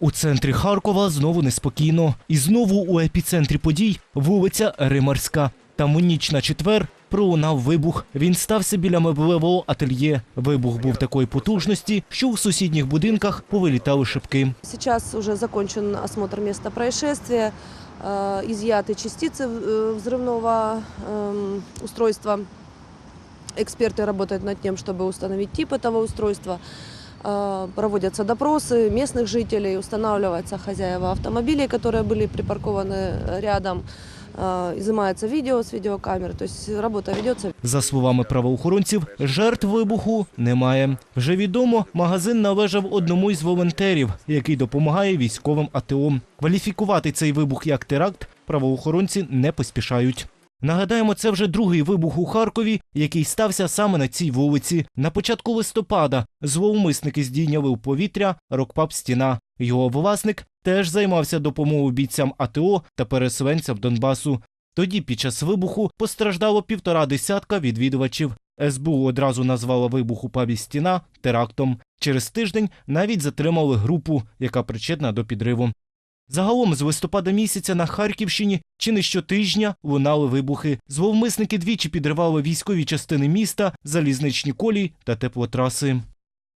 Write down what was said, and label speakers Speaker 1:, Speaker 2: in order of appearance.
Speaker 1: У центрі Харкова знову неспокійно. І знову у епіцентрі подій вулиця Римарська. Там у ніч на четвер пролунав вибух. Він стався біля меблевого ательє. Вибух був такої потужності, що у сусідніх будинках повилітали шибки.
Speaker 2: Сейчас уже закончен осмотр места происшествия, э, изъяты частицы э, взрывного эм, устройства. Эксперты работают над тем, чтобы установить тип этого устройства. Э, Проводятся допросы местных жителей, устанавливаются хозяева автомобилей, которые были припаркованы рядом. Э, Изымается видео с видеокамер, то есть работа ведется.
Speaker 1: За словами правоохоронців, жертв вибуху немає. Вже відомо, магазин належав одному із волонтерів, який допомагає військовим АТО. Кваліфікувати цей вибух як теракт правоохоронці не поспішають. Нагадаємо, це вже другий вибух у Харкові, який стався саме на цій вулиці. На початку листопада зловмисники здійняли у повітря рокпап стіна. Його власник теж займався допомогою бійцям АТО та переселенцям Донбасу. Тоді під час вибуху постраждало півтора десятка відвідувачів. СБУ одразу назвала вибух у пабі стіна терактом. Через тиждень навіть затримали групу, яка причетна до підриву. Загалом з листопада місяця на Харківщині чи не щотижня лунали вибухи. Зловмисники двічі підривали військові частини міста, залізничні колії та теплотраси.